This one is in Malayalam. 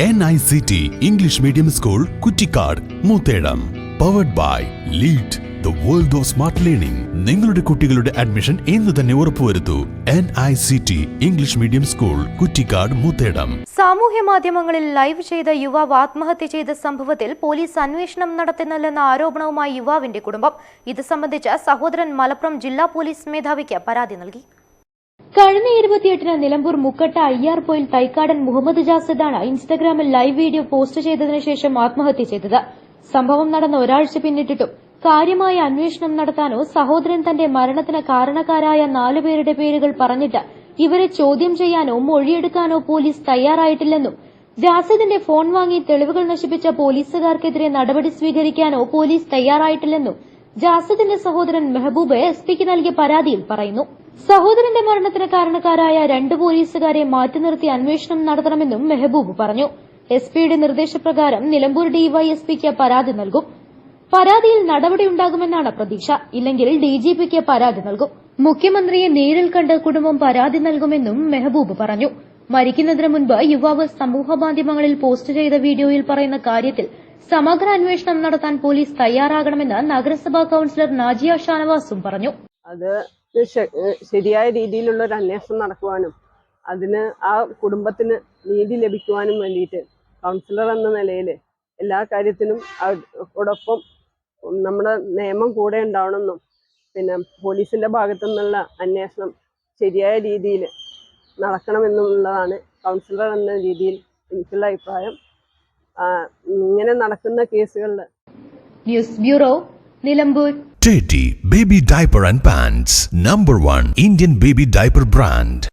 N I C T English medium school Kuttikkad Moothedam powered by lead the world of smart learning നിങ്ങളുടെ കുട്ടികളുടെ അഡ്മിഷൻ ഇന്ന് തന്നെ ഉറപ്പുവരുത്തൂ N I C T English medium school Kuttikkad Moothedam സാമൂഹ്യ മാധ്യമങ്ങളിൽ ലൈവ് ചെയ്ത യുവാവ് ആത്മഹത്യ ചെയ്ത സംഭവത്തിൽ പോലീസ് അന്വേഷണം നടത്തുന്നില്ലെന്ന ആരോപണവുമായി യുവാവിന്റെ കുടുംബം. ഇത് സംബന്ധിച്ച് സഹോദരൻ മലപ്പുറം ജില്ലാ പോലീസ് മേധാവിക്ക് പരാതി നൽകി. കഴിഞ്ഞ ഇരുപത്തിയെട്ടിന് നിലമ്പൂർ മുക്കട്ട അയ്യാർപോയിൽ തൈക്കാടൻ മുഹമ്മദ് ജാസദാണ് ഇൻസ്റ്റഗ്രാമിൽ ലൈവ് വീഡിയോ പോസ്റ്റ് ചെയ്തതിനു ശേഷം ആത്മഹത്യ ചെയ്തത്. സംഭവം നടന്ന ഒരാഴ്ച പിന്നിട്ടിട്ടും കാര്യമായ അന്വേഷണം നടത്താനോ സഹോദരൻ തന്റെ മരണത്തിന് കാരണക്കാരായ നാലുപേരുടെ പേരുകൾ പറഞ്ഞിട്ട് ഇവരെ ചോദ്യം ചെയ്യാനോ മൊഴിയെടുക്കാനോ പോലീസ് തയ്യാറായിട്ടില്ലെന്നും ജാസദിന്റെ ഫോൺ വാങ്ങി തെളിവുകൾ നശിപ്പിച്ച പോലീസുകാർക്കെതിരെ നടപടി സ്വീകരിക്കാനോ പോലീസ് തയ്യാറായിട്ടില്ലെന്നും ജാസിദിന്റെ സഹോദരൻ മെഹബൂബ് എസ് പിക്ക് നൽകിയ പരാതിയിൽ പറയുന്നു. സഹോദരന്റെ മരണത്തിന് കാരണക്കാരായ രണ്ട് പോലീസുകാരെ മാറ്റി നിർത്തി അന്വേഷണം നടത്തണമെന്നും മെഹബൂബ് പറഞ്ഞു. എസ് പിയുടെ നിർദ്ദേശപ്രകാരം നിലമ്പൂർ ഡിവൈഎസ്പിക്ക് പരാതി നൽകും. പരാതിയിൽ നടപടിയുണ്ടാകുമെന്നാണ് പ്രതീക്ഷ. ഇല്ലെങ്കിൽ ഡിജിപിക്ക് പരാതി നൽകും. മുഖ്യമന്ത്രിയെ നേരിൽ കണ്ട് കുടുംബം പരാതി നൽകുമെന്നും മെഹബൂബ് പറഞ്ഞു. മരിക്കുന്നതിന് മുൻപ് യുവാവ് സമൂഹമാധ്യമങ്ങളിൽ പോസ്റ്റ് ചെയ്ത വീഡിയോയിൽ പറയുന്ന കാര്യത്തിൽ സമഗ്ര അന്വേഷണം നടത്താൻ പോലീസ് തയ്യാറാകണമെന്ന് നഗരസഭാ കൌൺസിലർ നാജിയ ഷാനവാസും പറഞ്ഞു. അത് ശരിയായ രീതിയിലുള്ള ഒരു അന്വേഷണം നടക്കുവാനും അതിന് ആ കുടുംബത്തിന് നീതി ലഭിക്കുവാനും വേണ്ടിയിട്ട് കൗൺസിലർ എന്ന നിലയിൽ എല്ലാ കാര്യത്തിനും അതോടൊപ്പം നമ്മുടെ നിയമം കൂടെ ഉണ്ടാവണമെന്നും പിന്നെ പോലീസിന്റെ ഭാഗത്തു നിന്നുള്ള അന്വേഷണം ശരിയായ രീതിയിൽ നടക്കണമെന്നുള്ളതാണ് കൗൺസിലർ എന്ന രീതിയിൽ എനിക്കുള്ള അഭിപ്രായം. ഇങ്ങനെ നടക്കുന്ന കേസുകളിൽ news bureau Nilambur. T baby diaper and pants number one Indian baby diaper brand